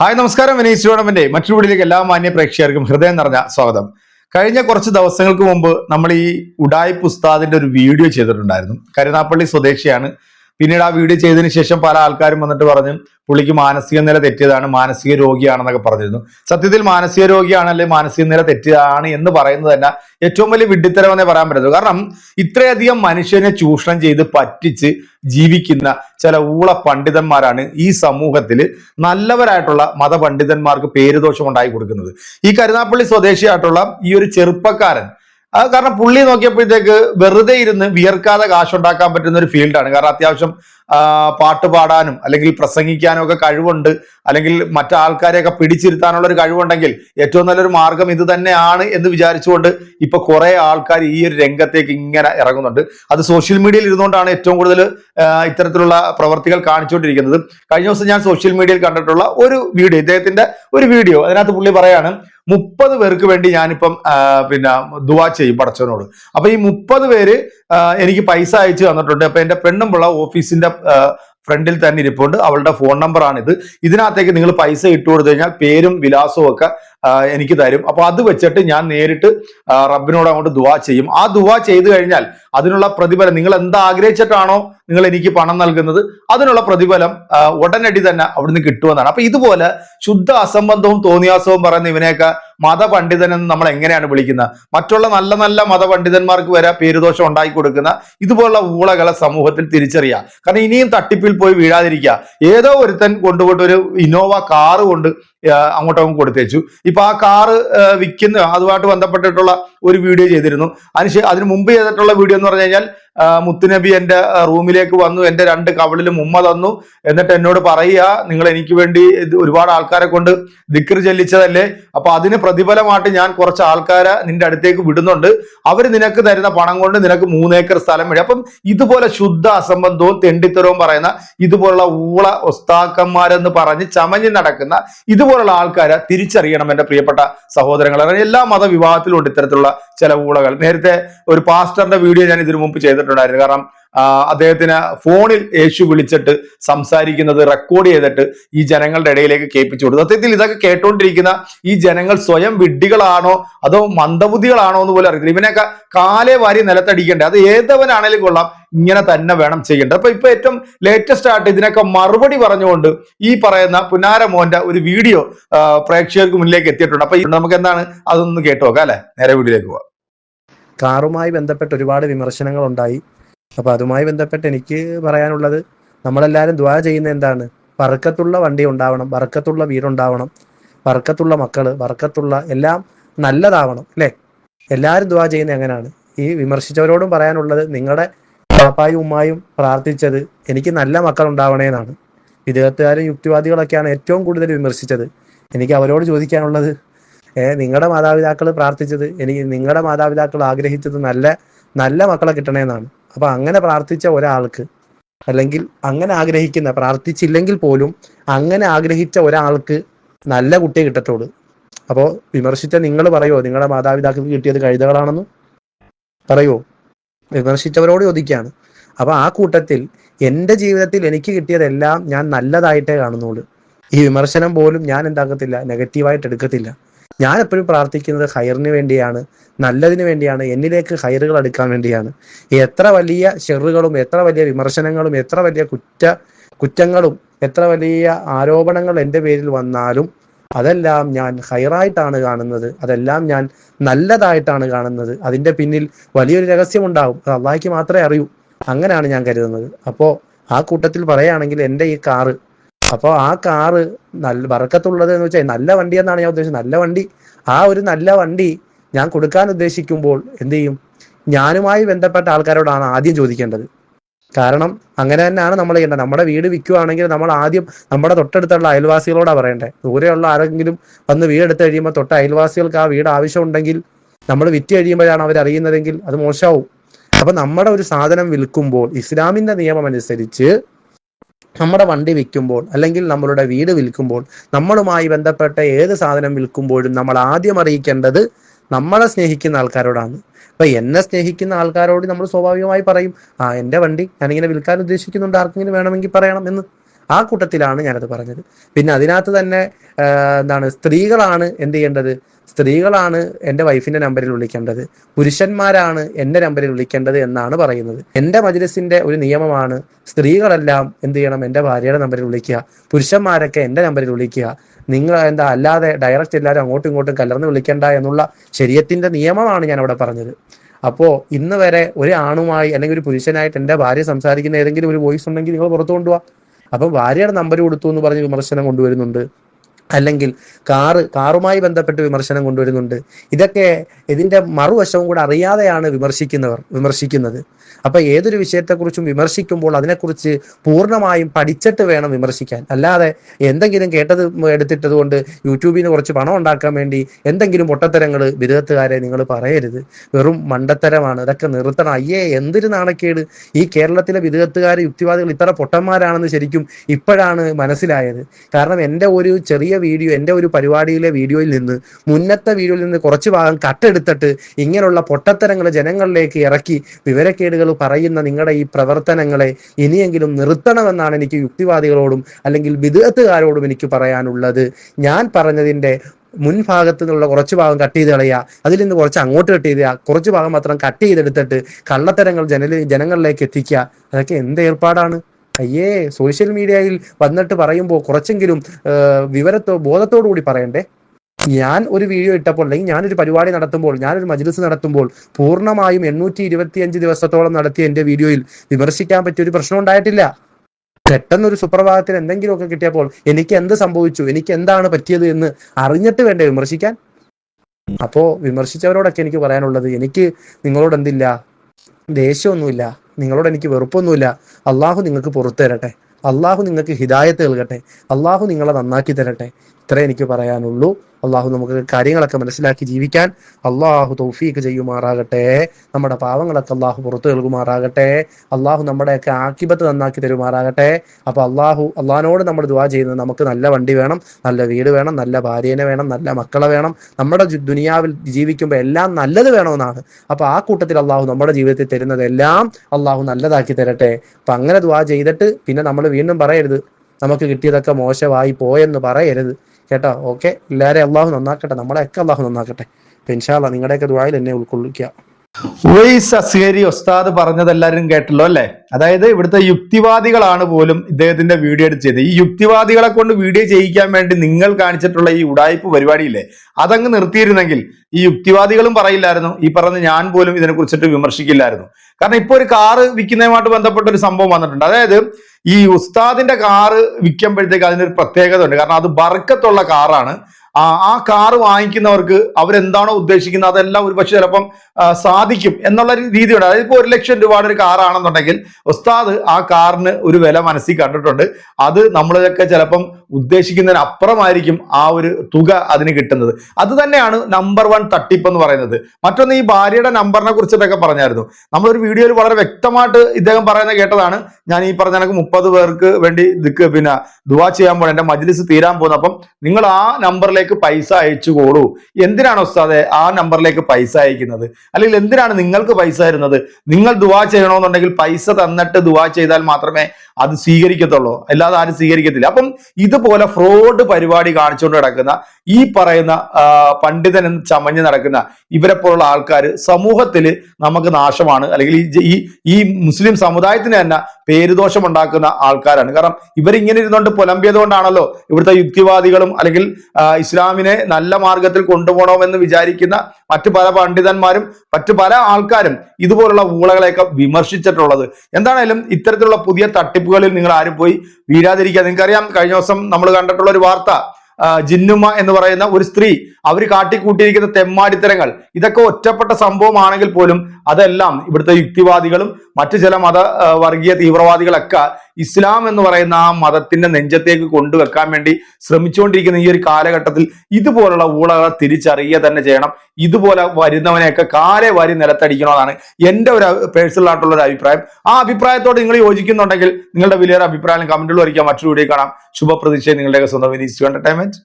Hi നമസ്കാരം. Vinees tournament മറ്റൊരു വീട്ടിലേക്ക് എല്ലാ മാന്യ പ്രേക്ഷകർക്കും ഹൃദയം നിറഞ്ഞ സ്വാഗതം. കഴിഞ്ഞ കുറച്ച് ദിവസങ്ങൾക്ക് മുമ്പ് നമ്മൾ ഈ ഉഡായി പുസ്താദിന്റെ ഒരു വീഡിയോ ചെയ്തിട്ടുണ്ടായിരുന്നു. കരുനാപ്പള്ളി സ്വദേശിയാണ് പിന്നീട് ആ വീഡിയോ ചെയ്തതിന് ശേഷം പല ആൾക്കാരും വന്നിട്ട് പറഞ്ഞു പുള്ളിക്ക് മാനസിക നില തെറ്റിയതാണ് മാനസിക രോഗിയാണെന്നൊക്കെ പറഞ്ഞിരുന്നു. സത്യത്തിൽ മാനസിക രോഗിയാണ് അല്ലെങ്കിൽ മാനസിക നില തെറ്റിയതാണ് എന്ന് പറയുന്നത് തന്നെ ഏറ്റവും വലിയ വിഡ്ഢിത്തരമെന്നേ പറയാൻ പറ്റുന്നത് കാരണം ഇത്രയധികം മനുഷ്യനെ ചൂഷണം ചെയ്ത് പറ്റിച്ച് ജീവിക്കുന്ന ചില ഊള പണ്ഡിതന്മാരാണ് ഈ സമൂഹത്തിൽ നല്ലവരായിട്ടുള്ള മതപണ്ഡിതന്മാർക്ക് പേരുദോഷം ഉണ്ടായി കൊടുക്കുന്നത്. ഈ കരുനാപ്പള്ളി സ്വദേശിയായിട്ടുള്ള ഈ ഒരു ചെറുപ്പക്കാരൻ കാരണം പുള്ളി നോക്കിയപ്പോഴത്തേക്ക് വെറുതെ ഇരുന്ന് വിയർക്കാതെ കാശുണ്ടാക്കാൻ പറ്റുന്ന ഒരു ഫീൽഡാണ്. കാരണം അത്യാവശ്യം പാട്ട് പാടാനും അല്ലെങ്കിൽ പ്രസംഗിക്കാനും ഒക്കെ കഴിവുണ്ട്. അല്ലെങ്കിൽ മറ്റാൾക്കാരെയൊക്കെ പിടിച്ചിരുത്താനുള്ള ഒരു കഴിവുണ്ടെങ്കിൽ ഏറ്റവും നല്ലൊരു മാർഗം ഇത് തന്നെയാണ് എന്ന് വിചാരിച്ചുകൊണ്ട് ഇപ്പൊ കുറെ ആൾക്കാർ ഈ ഒരു രംഗത്തേക്ക് ഇങ്ങനെ ഇറങ്ങുന്നുണ്ട്. അത് സോഷ്യൽ മീഡിയയിൽ ഇരുന്നുകൊണ്ടാണ് ഏറ്റവും കൂടുതൽ ഇത്തരത്തിലുള്ള പ്രവർത്തികൾ കാണിച്ചുകൊണ്ടിരിക്കുന്നത്. കഴിഞ്ഞ ദിവസം ഞാൻ സോഷ്യൽ മീഡിയയിൽ കണ്ടിട്ടുള്ള ഒരു വീഡിയോ ഇദ്ദേഹത്തിന്റെ ഒരു വീഡിയോ. അതിനകത്ത് പുള്ളി പറയാണ് മുപ്പത് പേർക്ക് വേണ്ടി ഞാനിപ്പം പിന്നെ ദുവാ ചെയ്യും പടച്ചവനോട്. അപ്പൊ ഈ മുപ്പത് പേര് എനിക്ക് പൈസ അയച്ചു തന്നിട്ടുണ്ട്. അപ്പൊ എന്റെ പെണ്ണും പെണ്ണുമ്പുള്ള ഓഫീസിന്റെ ഫ്രണ്ടിൽ തന്നെ ഇരിപ്പുണ്ട്. അവളുടെ ഫോൺ നമ്പർ ആണിത് ഇതിനകത്തേക്ക് നിങ്ങൾ പൈസ ഇട്ട് കൊടുത്തു കഴിഞ്ഞാൽ പേരും വിലാസവും ഒക്കെ എനിക്ക് തരും. അപ്പൊ അത് വെച്ചിട്ട് ഞാൻ നേരിട്ട് റബ്ബിനോട് അങ്ങോട്ട് ദുവാ ചെയ്യും. ആ ദുവാ ചെയ്തു കഴിഞ്ഞാൽ അതിനുള്ള പ്രതിഫലം നിങ്ങൾ എന്താ ആഗ്രഹിച്ചിട്ടാണോ നിങ്ങൾ എനിക്ക് പണം നൽകുന്നത്? അതിനുള്ള പ്രതിഫലം ഉടനടി തന്നെ അവിടുന്ന് കിട്ടുമെന്നാണ്. അപ്പൊ ഇതുപോലെ ശുദ്ധ അസംബന്ധവും തോന്നിയാസവും പറയുന്ന ഇവനെയൊക്കെ മതപണ്ഡിതൻ എന്ന് നമ്മൾ എങ്ങനെയാണ് വിളിക്കുന്നത്? മറ്റുള്ള നല്ല നല്ല മതപണ്ഡിതന്മാർക്ക് വരെ പേരുദോഷം ഉണ്ടാക്കി കൊടുക്കുന്ന ഇതുപോലുള്ള ഊളകളെ സമൂഹത്തിൽ തിരിച്ചറിയുക കാരണം ഇനിയും തട്ടിപ്പിൽ പോയി വീഴാതിരിക്കുക. ഏതോ ഒരുത്തൻ കൊണ്ടുപോയിട്ട് ഒരു ഇന്നോവ കാറ് കൊണ്ട് അങ്ങോട്ടും കൊടുത്തേച്ചു. ഇപ്പൊ ആ കാറ് വിൽക്കുന്ന അതുമായിട്ട് ബന്ധപ്പെട്ടിട്ടുള്ള ഒരു വീഡിയോ ചെയ്തിരുന്നു. അതിന് അതിന് മുമ്പ് ചെയ്തിട്ടുള്ള വീഡിയോ എന്ന് പറഞ്ഞു കഴിഞ്ഞാൽ മുത്തുനബി എന്റെ റൂമിലേക്ക് വന്നു. എന്റെ രണ്ട് കവളിലും ഉമ്മ തന്നു. എന്നിട്ട് എന്നോട് പറയുക നിങ്ങൾ എനിക്ക് വേണ്ടി ഒരുപാട് ആൾക്കാരെ കൊണ്ട് ദിക്കർ ചെല്ലിച്ചതല്ലേ? അപ്പൊ അതിന് പ്രതിഫലമായിട്ട് ഞാൻ കുറച്ച് ആൾക്കാരെ നിന്റെ അടുത്തേക്ക് വിടുന്നുണ്ട്. അവർ നിനക്ക് തരുന്ന പണം കൊണ്ട് നിനക്ക് മൂന്നേക്കർ സ്ഥലം വഴി അപ്പം ഇതുപോലെ ശുദ്ധ അസംബന്ധവും തെണ്ടിത്തരവും പറയുന്ന ഇതുപോലുള്ള ഊള ഒസ്താക്കന്മാരെന്ന് പറഞ്ഞ് ചമഞ്ഞ് നടക്കുന്ന ഇതുപോലുള്ള ആൾക്കാരെ തിരിച്ചറിയണം എന്റെ പ്രിയപ്പെട്ട സഹോദരങ്ങൾ എല്ലാ മതവിവാഹത്തിലും ഉണ്ട് ഇത്തരത്തിലുള്ള ചില ഊളകൾ. നേരത്തെ ഒരു പാസ്റ്ററിന്റെ വീഡിയോ ഞാൻ ഇതിനു മുമ്പ് ചെയ്തിട്ടുണ്ടായിരുന്നു കാരണം അദ്ദേഹത്തിന് ഫോണിൽ യേശു വിളിച്ചിട്ട് സംസാരിക്കുന്നത് റെക്കോർഡ് ചെയ്തിട്ട് ഈ ജനങ്ങളുടെ ഇടയിലേക്ക് കേൾപ്പിച്ചു കൊടുത്തു. സത്യത്തിൽ ഇതൊക്കെ കേട്ടുകൊണ്ടിരിക്കുന്ന ഈ ജനങ്ങൾ സ്വയം വിഡ്ഢികളാണോ അതോ മന്ദബുദ്ധികളാണോ എന്ന് പോലും അറിയത്തില്ല. ഇവനെയൊക്കെ കാലേ വാരി നിലത്തടിക്കേണ്ടത് അത് ഏതവനാണേലും കൊള്ളാം. ഇങ്ങനെ തന്നെ വേണം ചെയ്യേണ്ടത് അപ്പൊ ഇപ്പൊ ഏറ്റവും ലേറ്റസ്റ്റ് ആയിട്ട് ഇതിനൊക്കെ മറുപടി പറഞ്ഞുകൊണ്ട് ഈ പറയുന്ന പുനാരമോന്റെ ഒരു വീഡിയോ പ്രേക്ഷകർക്ക് മുന്നിലേക്ക് എത്തിയിട്ടുണ്ട്. അപ്പൊ നമുക്ക് എന്താണ്? അതൊന്ന് കേട്ടു നോക്കാം അല്ലെ? നേരെ വീഡിയോയിലേക്ക് പോവാം. കാറുമായി ബന്ധപ്പെട്ട് ഒരുപാട് വിമർശനങ്ങൾ ഉണ്ടായി അപ്പോൾ അതുമായി ബന്ധപ്പെട്ട് എനിക്ക് പറയാനുള്ളത് നമ്മളെല്ലാവരും ദ്വാ ചെയ്യുന്ന എന്താണ്? വർക്കത്തുള്ള വണ്ടി ഉണ്ടാവണം വർക്കത്തുള്ള വീടുണ്ടാവണം വർക്കത്തുള്ള മക്കൾ വർക്കത്തുള്ള എല്ലാം നല്ലതാവണം അല്ലേ? എല്ലാവരും ദ്വാ ചെയ്യുന്ന എങ്ങനെയാണ്? ഈ വിമർശിച്ചവരോടും പറയാനുള്ളത് നിങ്ങളുടെ പാപ്പായും ഉമ്മായും പ്രാർത്ഥിച്ചത് എനിക്ക് നല്ല മക്കൾ ഉണ്ടാവണേന്നാണ് വിദേഹത്തുകാരും യുക്തിവാദികളൊക്കെയാണ് ഏറ്റവും കൂടുതൽ വിമർശിച്ചത്. എനിക്ക് അവരോട് ചോദിക്കാനുള്ളത് നിങ്ങളുടെ മാതാപിതാക്കൾ പ്രാർത്ഥിച്ചത് എനിക്ക് നിങ്ങളുടെ മാതാപിതാക്കൾ ആഗ്രഹിച്ചത് നല്ല നല്ല മക്കളെ കിട്ടണേന്നാണ്. അപ്പൊ അങ്ങനെ പ്രാർത്ഥിച്ച ഒരാൾക്ക് അല്ലെങ്കിൽ അങ്ങനെ ആഗ്രഹിക്കുന്ന പ്രാർത്ഥിച്ചില്ലെങ്കിൽ പോലും അങ്ങനെ ആഗ്രഹിച്ച ഒരാൾക്ക് നല്ല കുട്ടിയെ കിട്ടത്തുള്ളൂ. അപ്പോൾ വിമർശിച്ച നിങ്ങൾ പറയുമോ നിങ്ങളുടെ മാതാപിതാക്കൾക്ക് കിട്ടിയത് കഴുതകളാണെന്ന്? പറയുമോ വിമർശിച്ചവരോട് ചോദിക്കുകയാണ് അപ്പൊ ആ കൂട്ടത്തിൽ എന്റെ ജീവിതത്തിൽ എനിക്ക് കിട്ടിയതെല്ലാം ഞാൻ നല്ലതായിട്ടേ കാണുന്നുള്ളൂ. ഈ വിമർശനം പോലും ഞാൻ എന്താക്കത്തില്ല നെഗറ്റീവായിട്ട് എടുക്കത്തില്ല. ഞാൻ എപ്പോഴും പ്രാർത്ഥിക്കുന്നത് ഹയറിന് വേണ്ടിയാണ് നല്ലതിന് വേണ്ടിയാണ് എന്നിലേക്ക് ഹയറുകൾ എടുക്കാൻ വേണ്ടിയാണ്. എത്ര വലിയ ഷെറുകളും എത്ര വലിയ വിമർശനങ്ങളും എത്ര വലിയ കുറ്റ കുറ്റങ്ങളും എത്ര വലിയ ആരോപണങ്ങൾ എന്റെ പേരിൽ വന്നാലും അതെല്ലാം ഞാൻ ഹയറായിട്ടാണ് കാണുന്നത്. അതെല്ലാം ഞാൻ നല്ലതായിട്ടാണ് കാണുന്നത്. അതിന്റെ പിന്നിൽ വലിയൊരു രഹസ്യമുണ്ടാകും അത് അള്ളാഹിക്ക് മാത്രമേ അറിയൂ. അങ്ങനെയാണ് ഞാൻ കരുതുന്നത്. അപ്പോൾ ആ കൂട്ടത്തിൽ പറയുകയാണെങ്കിൽ എന്റെ ഈ കാറ് അപ്പോൾ ആ കാറ് നല്ല വറക്കത്തുള്ളത് എന്ന് വെച്ചാൽ നല്ല വണ്ടി എന്നാണ് ഞാൻ ഉദ്ദേശിച്ചത്. നല്ല വണ്ടി. ആ ഒരു നല്ല വണ്ടി ഞാൻ കൊടുക്കാൻ ഉദ്ദേശിക്കുമ്പോൾ എന്ത് ചെയ്യും? ഞാനുമായി ബന്ധപ്പെട്ട ആൾക്കാരോടാണ് ആദ്യം ചോദിക്കേണ്ടത്. കാരണം അങ്ങനെ തന്നെയാണ് നമ്മൾ ചെയ്യേണ്ടത്. നമ്മുടെ വീട് വിൽക്കുവാണെങ്കിൽ നമ്മൾ ആദ്യം നമ്മുടെ തൊട്ടടുത്തുള്ള അയൽവാസികളോടാണ് പറയേണ്ടത്. ദൂരെയുള്ള ആരെങ്കിലും വന്ന് വീട് എടുത്ത് കഴിയുമ്പോൾ തൊട്ട അയൽവാസികൾക്ക് ആ വീട് ആവശ്യമുണ്ടെങ്കിൽ നമ്മൾ വിറ്റ് കഴിയുമ്പോഴാണ് അവർ അറിയുന്നതെങ്കിൽ അത് മോശമാവും. അപ്പൊ നമ്മുടെ ഒരു സാധനം വിൽക്കുമ്പോൾ ഇസ്ലാമിന്റെ നിയമം അനുസരിച്ച് നമ്മുടെ വണ്ടി വിൽക്കുമ്പോൾ അല്ലെങ്കിൽ നമ്മളുടെ വീട് വിൽക്കുമ്പോൾ നമ്മളുമായി ബന്ധപ്പെട്ട ഏത് സാധനം വിൽക്കുമ്പോഴും നമ്മൾ ആദ്യം അറിയിക്കേണ്ടത് നമ്മളെ സ്നേഹിക്കുന്ന ആൾക്കാരോടാണ്. അപ്പൊ എന്നെ സ്നേഹിക്കുന്ന ആൾക്കാരോട് നമ്മൾ സ്വാഭാവികമായി പറയും ആ എന്റെ വണ്ടി ഞാനിങ്ങനെ വിൽക്കാൻ ഉദ്ദേശിക്കുന്നുണ്ട് ആർക്കെങ്കിലും വേണമെങ്കിൽ പറയണം എന്ന്. ആ കൂട്ടത്തിലാണ് ഞാനത് പറഞ്ഞത്. പിന്നെ അതിനകത്ത് തന്നെ എന്താണ് സ്ത്രീകളാണ് എന്ത് ചെയ്യേണ്ടത്? സ്ത്രീകളാണ് എന്റെ വൈഫിന്റെ നമ്പറിൽ വിളിക്കേണ്ടത്. പുരുഷന്മാരാണ് എന്റെ നമ്പറിൽ വിളിക്കേണ്ടത് എന്നാണ് പറയുന്നത്. എന്റെ മജ്ലിസിന്റെ ഒരു നിയമമാണ് സ്ത്രീകളെല്ലാം എന്ത് ചെയ്യണം? എന്റെ ഭാര്യയുടെ നമ്പറിൽ വിളിക്കുക. പുരുഷന്മാരൊക്കെ എന്റെ നമ്പറിൽ വിളിക്കുക. നിങ്ങൾ എന്താ അല്ലാതെ ഡയറക്റ്റ് എല്ലാവരും അങ്ങോട്ടും ഇങ്ങോട്ടും കലർന്ന് വിളിക്കേണ്ട എന്നുള്ള ശരീരത്തിന്റെ നിയമമാണ് ഞാൻ അവിടെ പറഞ്ഞത്. അപ്പോൾ ഇന്ന് വരെ ഒരു ആണുമായി അല്ലെങ്കിൽ ഒരു പുരുഷനായിട്ട് എന്റെ ഭാര്യ സംസാരിക്കുന്ന ഏതെങ്കിലും ഒരു വോയിസ് ഉണ്ടെങ്കിൽ നിങ്ങൾ പുറത്തു കൊണ്ടുപോവാ അപ്പൊ ഭാര്യയുടെ നമ്പർ കൊടുത്തു എന്ന് പറഞ്ഞ് വിമർശനം കൊണ്ടുവരുന്നുണ്ട്. അല്ലെങ്കിൽ കാറ് കാറുമായി ബന്ധപ്പെട്ട് വിമർശനം കൊണ്ടുവരുന്നുണ്ട്. ഇതൊക്കെ ഇതിന്റെ മറുവശവും കൂടെ അറിയാതെയാണ് വിമർശിക്കുന്നവർ വിമർശിക്കുന്നത്. അപ്പൊ ഏതൊരു വിഷയത്തെക്കുറിച്ചും വിമർശിക്കുമ്പോൾ അതിനെക്കുറിച്ച് പൂർണമായും പഠിച്ചിട്ട് വേണം വിമർശിക്കാൻ. അല്ലാതെ എന്തെങ്കിലും കേട്ടത് എടുത്തിട്ടത് കൊണ്ട് യൂട്യൂബിൽ നിന്ന് കുറച്ച് പണം ഉണ്ടാക്കാൻ വേണ്ടി എന്തെങ്കിലും പൊട്ടത്തരങ്ങൾ ബിരുദത്തുകാരെ നിങ്ങൾ പറയരുത്. വെറും മണ്ടത്തരമാണ്. ഇതൊക്കെ നിർത്തണം. അയ്യേ എന്തൊരു നാണക്കേട്. ഈ കേരളത്തിലെ വിദഗ്ധക്കാർ യുക്തിവാദികൾ ഇത്ര പൊട്ടന്മാരാണെന്ന് ശരിക്കും ഇപ്പോഴാണ് മനസ്സിലായത്. കാരണം എന്റെ ഒരു ചെറിയ വീഡിയോ എന്റെ ഒരു പരിപാടിയിലെ വീഡിയോയിൽ നിന്ന് മുന്നത്തെ വീഡിയോയിൽ നിന്ന് കുറച്ച് ഭാഗം കട്ടെടുത്തിട്ട് ഇങ്ങനെയുള്ള പൊട്ടത്തരങ്ങൾ ജനങ്ങളിലേക്ക് ഇറക്കി വിവരക്കേടുകൾ പറയുന്ന നിങ്ങളുടെ ഈ പ്രവർത്തനങ്ങളെ ഇനിയെങ്കിലും നിർത്തണമെന്നാണ് എനിക്ക് യുക്തിവാദികളോടും അല്ലെങ്കിൽ വിദഗ്ധകാരോടും എനിക്ക് പറയാനുള്ളത്. ഞാൻ പറഞ്ഞതിന്റെ മുൻഭാഗത്തു നിന്നുള്ള കുറച്ച് ഭാഗം കട്ട് ചെയ്ത് കളയുക അതിൽ നിന്ന് കുറച്ച് അങ്ങോട്ട് കട്ട് ചെയ്ത കുറച്ച് ഭാഗം മാത്രം കട്ട് ചെയ്തെടുത്തിട്ട് കള്ളത്തരങ്ങൾ ജനങ്ങളിലേക്ക് എത്തിക്കുക. അതൊക്കെ എന്ത് ഏർപ്പാടാണ്? അയ്യേ സോഷ്യൽ മീഡിയയിൽ വന്നിട്ട് പറയുമ്പോൾ കുറച്ചെങ്കിലും വിവരത്തോ ബോധത്തോടു കൂടി പറയണ്ടേ? ഞാൻ ഒരു വീഡിയോ ഇട്ടപ്പോൾ അല്ലെങ്കിൽ ഞാനൊരു പരിപാടി നടത്തുമ്പോൾ ഞാനൊരു മജ്ലിസ് നടത്തുമ്പോൾ പൂർണമായും എണ്ണൂറ്റി ഇരുപത്തിയഞ്ച് ദിവസത്തോളം നടത്തിയ എന്റെ വീഡിയോയിൽ വിമർശിക്കാൻ പറ്റിയ ഒരു പ്രശ്നം ഉണ്ടായിട്ടില്ല. പെട്ടെന്നൊരു സുപ്രഭാതത്തിൽ എന്തെങ്കിലുമൊക്കെ കിട്ടിയപ്പോൾ എനിക്ക് എന്ത് സംഭവിച്ചു? എനിക്ക് എന്താണ് പറ്റിയത് എന്ന് അറിഞ്ഞിട്ട് വേണ്ടേ വിമർശിക്കാൻ? അപ്പോ വിമർശിച്ചവരോടൊക്കെ എനിക്ക് പറയാനുള്ളത് എനിക്ക് നിങ്ങളോട് എന്തില്ല? ദേഷ്യമൊന്നുമില്ല. നിങ്ങളോട് എനിക്ക് വെറുപ്പൊന്നുമില്ല. അള്ളാഹു നിങ്ങൾക്ക് പുറത്തു തരട്ടെ. അള്ളാഹു നിങ്ങൾക്ക് ഹിദായത്ത് നൽകട്ടെ. അള്ളാഹു നിങ്ങളെ നന്നാക്കി തരട്ടെ. ഇത്രേ എനിക്ക് പറയാനുള്ളൂ. അള്ളാഹു നമുക്ക് കാര്യങ്ങളൊക്കെ മനസ്സിലാക്കി ജീവിക്കാൻ. അള്ളാഹു തൗഫീക്ക് ചെയ്യുമാറാകട്ടെ. നമ്മുടെ പാവങ്ങളൊക്കെ അള്ളാഹു പുറത്തു നൽകുമാറാകട്ടെ. അള്ളാഹു നമ്മുടെയൊക്കെ ആക്കിബത്ത് നന്നാക്കി തരുമാറാകട്ടെ. അപ്പൊ അള്ളാഹു അള്ളഹാനോട് നമ്മൾ ദുവാ ചെയ്യുന്നത് നമുക്ക് നല്ല വണ്ടി വേണം നല്ല വീട് വേണം നല്ല ഭാര്യേനെ വേണം നല്ല മക്കളെ വേണം. നമ്മുടെ ദുനിയാവിൽ ജീവിക്കുമ്പോൾ എല്ലാം നല്ലത് വേണമെന്നാണ്. അപ്പൊ ആ കൂട്ടത്തിൽ അള്ളാഹു നമ്മുടെ ജീവിതത്തിൽ തരുന്നതെല്ലാം അള്ളാഹു നല്ലതാക്കി തരട്ടെ. അപ്പൊ അങ്ങനെ ദുവാ ചെയ്തിട്ട് പിന്നെ നമ്മൾ വീണ്ടും പറയരുത്. നമുക്ക് കിട്ടിയതൊക്കെ മോശമായി പോയെന്ന് പറയരുത്. കേട്ടോ? ഓക്കെ? എല്ലാവരെയും അള്ളാഹു നന്നാക്കട്ടെ. നമ്മളെയൊക്കെ അള്ളാഹു നന്നാക്കട്ടെ. ഇൻഷാല്ല നിങ്ങളുടെയൊക്കെ ദുബായിൽ എന്നെ ഉൾക്കൊള്ളിക്കുക ഉവൈസ് അസ്ഗരി ഒസ്താദ് പറഞ്ഞത് എല്ലാവരും കേട്ടല്ലോ അല്ലെ? അതായത് ഇവിടുത്തെ യുക്തിവാദികളാണ് പോലും ഇദ്ദേഹത്തിന്റെ വീഡിയോ എടുത്ത് ചെയ്തത്. ഈ യുക്തിവാദികളെ കൊണ്ട് വീഡിയോ ചെയ്യിക്കാൻ വേണ്ടി നിങ്ങൾ കാണിച്ചിട്ടുള്ള ഈ ഉടായ്പ പരിപാടിയില്ലേ? അതങ്ങ് നിർത്തിയിരുന്നെങ്കിൽ ഈ യുക്തിവാദികളും പറയില്ലായിരുന്നു. ഈ പറഞ്ഞ ഞാൻ പോലും ഇതിനെ കുറിച്ചിട്ട് വിമർശിക്കില്ലായിരുന്നു. കാരണം ഇപ്പോൾ ഒരു കാറ് വിൽക്കുന്നതുമായിട്ട് ബന്ധപ്പെട്ട ഒരു സംഭവം വന്നിട്ടുണ്ട്. അതായത് ഈ ഉസ്താദിന്റെ കാറ് വിൽക്കുമ്പോഴത്തേക്ക് അതിനൊരു പ്രത്യേകത ഉണ്ട് കാരണം അത് ബർക്കത്തുള്ള കാറാണ്. ആ കാറ് വാങ്ങിക്കുന്നവർക്ക് അവരെന്താണോ ഉദ്ദേശിക്കുന്നത് അതെല്ലാം ഒരു പക്ഷെ ചിലപ്പം സാധിക്കും എന്നുള്ള രീതിയുണ്ട്. അതായത് ഇപ്പോൾ ഒരു ലക്ഷം രൂപയുടെ ഒരു കാറാണെന്നുണ്ടെങ്കിൽ ഉസ്താദ് ആ കാറിന് ഒരു വില മനസ്സിൽ കണ്ടിട്ടുണ്ട്. അത് നമ്മളൊക്കെ ചിലപ്പം ഉദ്ദേശിക്കുന്നതിന് അപ്പുറമായിരിക്കും ആ ഒരു തുക അതിന് കിട്ടുന്നത്. അത് തന്നെയാണ് നമ്പർ വൺ തട്ടിപ്പ് എന്ന് പറയുന്നത്. മറ്റൊന്ന് ഈ ഭാര്യയുടെ നമ്പറിനെ കുറിച്ചിട്ടൊക്കെ പറഞ്ഞായിരുന്നു. നമ്മളൊരു വീഡിയോയിൽ വളരെ വ്യക്തമായിട്ട് ഇദ്ദേഹം പറയുന്നത് കേട്ടതാണ്. ഞാൻ ഈ പറഞ്ഞ കണക്ക് മുപ്പത് പേർക്ക് വേണ്ടി പിന്നെ ദുവാ ചെയ്യാൻ പോകണം എന്റെ മജ്ലിസ് തീരാൻ പോകുന്നു. അപ്പം നിങ്ങൾ ആ നമ്പറിലേക്ക് പൈസ അയച്ചുകൊള്ളൂ എന്തിനാണ് ഉസ്താദെ ആ നമ്പറിലേക്ക് പൈസ അയക്കുന്നത്? അല്ലെങ്കിൽ എന്തിനാണ് നിങ്ങൾക്ക് പൈസ തരുന്നത്? നിങ്ങൾ ദുവാ ചെയ്യണമെന്നുണ്ടെങ്കിൽ പൈസ തന്നിട്ട് ദുവാ ചെയ്താൽ മാത്രമേ അത് സ്വീകരിക്കത്തുള്ളൂ. അല്ലാതെ ആരും സ്വീകരിക്കത്തില്ല. അപ്പം ഇതുപോലെ ഫ്രോഡ് പരിപാടി കാണിച്ചുകൊണ്ട് നടക്കുന്ന ഈ പറയുന്ന പണ്ഡിതൻ എന്ന് ചമഞ്ഞ് നടക്കുന്ന ഇവരെ പോലുള്ള ആൾക്കാർ സമൂഹത്തിൽ നമുക്ക് നാശമാണ്. അല്ലെങ്കിൽ ഈ ഈ മുസ്ലിം സമുദായത്തിന് തന്നെ പേരുദോഷം ഉണ്ടാക്കുന്ന ആൾക്കാരാണ്. കാരണം ഇവരിങ്ങനെ ഇരുന്നുകൊണ്ട് പുലമ്പിയത് കൊണ്ടാണല്ലോ ഇവിടുത്തെ യുക്തിവാദികളും അല്ലെങ്കിൽ ഇസ്ലാമിനെ നല്ല മാർഗത്തിൽ കൊണ്ടുപോകണമെന്ന് വിചാരിക്കുന്ന മറ്റു പല പണ്ഡിതന്മാരും മറ്റു പല ആൾക്കാരും ഇതുപോലുള്ള ഊളകളെയൊക്കെ വിമർശിച്ചിട്ടുള്ളത്. എന്താണേലും ഇത്തരത്തിലുള്ള പുതിയ തട്ടിപ്പുകളിൽ നിങ്ങൾ ആരും പോയി വീഴാതിരിക്കുക. നിങ്ങൾക്കറിയാം കഴിഞ്ഞ ദിവസം നമ്മൾ കണ്ടിട്ടുള്ള ഒരു വാർത്ത ജിന്നുമ എന്ന് പറയുന്ന ഒരു സ്ത്രീ അവർ കാട്ടിക്കൂട്ടിയിരിക്കുന്ന തെമ്മാടിത്തരങ്ങൾ ഇതൊക്കെ ഒറ്റപ്പെട്ട സംഭവമാണെങ്കിൽ പോലും അതെല്ലാം ഇവിടുത്തെ യുക്തിവാദികളും മറ്റു ചില മത വർഗീയ തീവ്രവാദികളൊക്കെ ഇസ്ലാം എന്ന് പറയുന്ന ആ മതത്തിന്റെ നെഞ്ചത്തേക്ക് കൊണ്ടുവെക്കാൻ വേണ്ടി ശ്രമിച്ചുകൊണ്ടിരിക്കുന്ന ഈ ഒരു കാലഘട്ടത്തിൽ ഇതുപോലുള്ള ഊളകളെ തിരിച്ചറിയുക തന്നെ ചെയ്യണം. ഇതുപോലെ വരുന്നവനെയൊക്കെ കാലെ വാരി നിലത്തടിക്കണമെന്നാണ് എന്റെ ഒരു പേഴ്സണൽ ആയിട്ടുള്ള ഒരു അഭിപ്രായം. ആ അഭിപ്രായത്തോട് നിങ്ങൾ യോജിക്കുന്നുണ്ടെങ്കിൽ നിങ്ങളുടെ വലിയൊരു അഭിപ്രായം കമന്റുകൾ വരയ്ക്കാം മറ്റൊരു വീഡിയോ കാണാം. ശുഭപ്രതീക്ഷ നിങ്ങളുടെയൊക്കെ സ്വന്തം വിനീസ് എന്റർടൈൻമെന്റ്